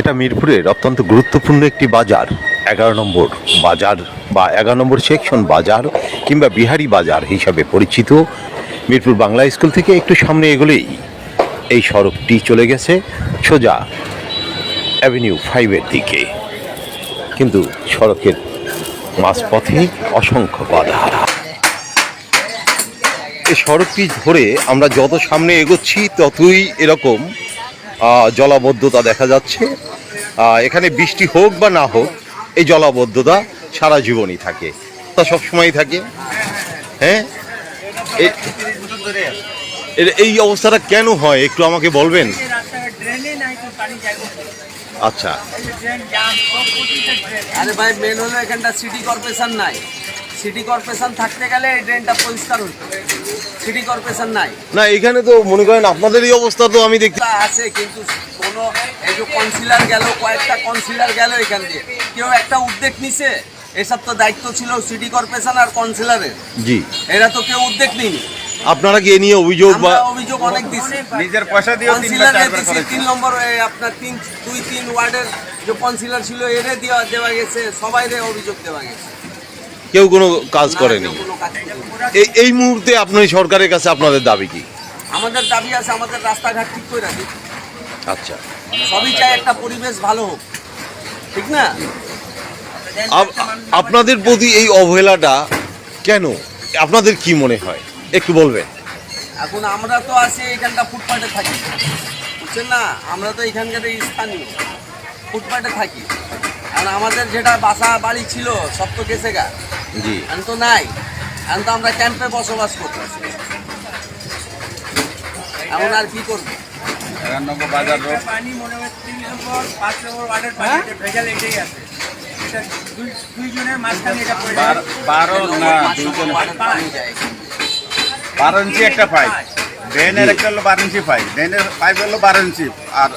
এটা মিরপুরের অত্যন্ত গুরুত্বপূর্ণ একটি বাজার, এগারো নম্বর বাজার বা এগারো নম্বর সেকশন বাজার কিংবা বিহারি বাজার হিসাবে পরিচিত। মিরপুর বাংলা স্কুল থেকে একটু সামনে এগোলেই এই সড়কটি চলে গেছে সোজা অ্যাভিনিউ ফাইভের দিকে। কিন্তু সড়কের মাঝপথে অসংখ্য বাধা। এই সড়কটি ধরে আমরা যত সামনে এগোচ্ছি ততই এরকম জলাবদ্ধতা দেখা যাচ্ছে। এখানে বৃষ্টি হোক বা না হোক, এই জলাবদ্ধতা সারা জীবনই থাকে। তা সবসময়ই থাকে। হ্যাঁ? এই অবস্থাটা কেন হয়, একটু আমাকে বলবেন? আচ্ছা। আরে ভাই মেন হলো এখানটা সিটি কর্পোরেশন নাই। সিটি কর্পোরেশন থাকতে গেলে এই ড্রেনটা পরিষ্কার হতো। সিটি কর্পোরেশন নাই। না এখানে তো মনে করেন আপনাদের এই অবস্থা তো আমি দেখতে তা আছে কিন্তু কোনো এই যে কনসিলার গেল কয়েকটা কনসিলার গেল এখান দিয়ে। কেউ একটা উদ্যোগ নিছে এসব তো দায়িত্ব ছিল সিটি কর্পোরেশন আর কনসিলারের জি। এরা তো কেউ উদ্যোগ নিনি আপনারা কি এ নিয়ে অভিযোগ বা অভিযোগ অনেক দিচ্ছি নিজের পয়সা দিছি করেছে। তিন নম্বর আপনার তিন দুই তিন ওয়ার্ডের যে কাউন্সিলর ছিল এরে দেওয়া দেওয়া গেছে সবাই অভিযোগ দেওয়া গেছে। কেউ কোনো কাজ করেনি। এই এই মুহূর্তে আপনার সরকারের কাছে আপনাদের দাবি কি? আমাদের দাবি আছে আমাদের রাস্তাঘাট ঠিক করে রাখি। আচ্ছা। সবই চাই একটা পরিবেশ ভালো হোক। ঠিক না? আপনাদের প্রতি এই অবহেলাটা কেন? আপনাদের কি মনে হয়? একটু বলবেন। এখন আমরা তো আছি এখানটা ফুটপাতে থাকি। বুঝছেন না? আমরা তো এখানকার এই স্থানীয়। ফুটপাতে থাকি। আর আমাদের যেটা বাসা বাড়ি ছিল সব তো গেছে গা জি। এখন তো নাই। এখন তো আমরা ক্যাম্পে বসবাস করতেছি এখন আর কি করব? এগারো নম্বর বাজার রোড। পানি মনে হয় তিন নম্বর পাঁচ নম্বর ওয়ার্ডের ভেজাল এটাই আছে। বার- না যায় বারো ইঞ্চি একটা পাইপ। ড্রেনের একটা হলো বারো ইঞ্চি পাইপ। ড্রেনের পাইপ হলো বারো ইঞ্চি। আর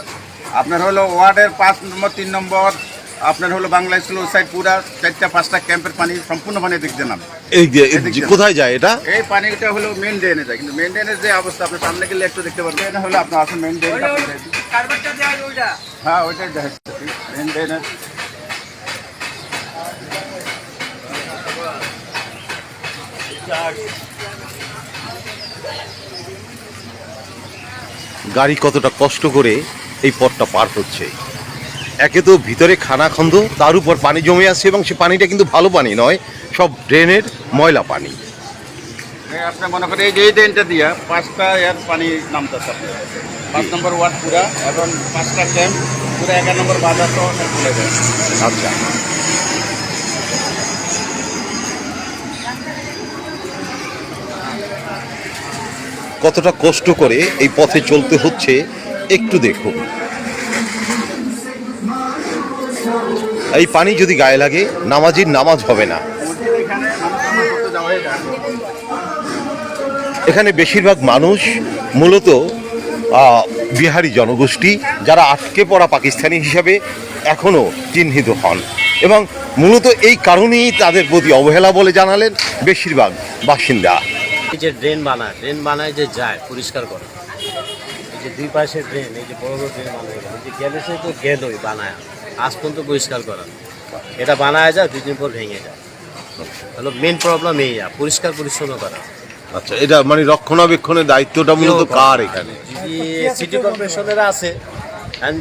আপনার হলো ওয়ার্ডের পাঁচ নম্বর তিন নম্বর আপনার হলো বাংলা স্কুল ওই সাইড পুরা চারটা পাঁচটা ক্যাম্পের পানি সম্পূর্ণ পানি দেখতে নাম। এই যে- কোথায় যায় এটা? এই পানিটা হলো মেন ড্রেনে যায় কিন্তু মেন ড্রেনের যে অবস্থা আপনি সামনে গেলে একটু দেখতে পারবেন। এটা হলো আপনার আসলে মেন ড্রেন হ্যাঁ ওইটাই দেখা মেন ড্রেনের গাড়ি কতটা কষ্ট করে এই পথটা পার হচ্ছে। একে তো ভিতরে খানাখন্দ তার উপর পানি জমে আছে এবং সে পানিটা কিন্তু ভালো পানি নয় সব ড্রেনের ময়লা পানি। আপনি মনে করেন এই যে এই ড্রেনটা দিয়া পাঁচটা এর পানি নামতেছে আপনার। পাঁচ নম্বর ওয়ার্ড পুরা এবং পাঁচটা ক্যাম্প পুরো এগারো নম্বর বাজার তো খুলে যায়। আচ্ছা। কতটা কষ্ট করে এই পথে চলতে হচ্ছে একটু দেখুন। এই পানি যদি গায়ে লাগে, নামাজির নামাজ হবে না। এখানে বেশিরভাগ মানুষ মূলত বিহারি জনগোষ্ঠী যারা আটকে পড়া পাকিস্তানি হিসাবে এখনও চিহ্নিত হন এবং মূলত এই কারণেই তাদের প্রতি অবহেলা বলে জানালেন বেশিরভাগ বাসিন্দা। এই যে ড্রেন বানায় ড্রেন বানায় যে যায়, পরিষ্কার করে। এই যে দুই পাশে ড্রেন, এই যে বড় বড় ড্রেন বানায় গেলে সে তো গেলই বানায়। আজ পর্যন্ত পরিষ্কার করা। এটা বানায় যা দুই দিন পর ভেঙে যায়। তাহলে মেন প্রবলেম এই যা পরিষ্কার পরিচ্ছন্ন করা। আচ্ছা এটা মানে রক্ষণাবেক্ষণের দায়িত্বটা মূলত কার এখানে? যদি সিটি কর্পোরেশনের আছে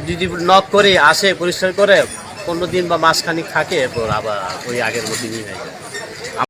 যদি নক করে আসে পরিষ্কার করে পনেরো দিন বা মাসখানিক থাকে এরপর আবার ওই আগের মতনই হয়ে যায়।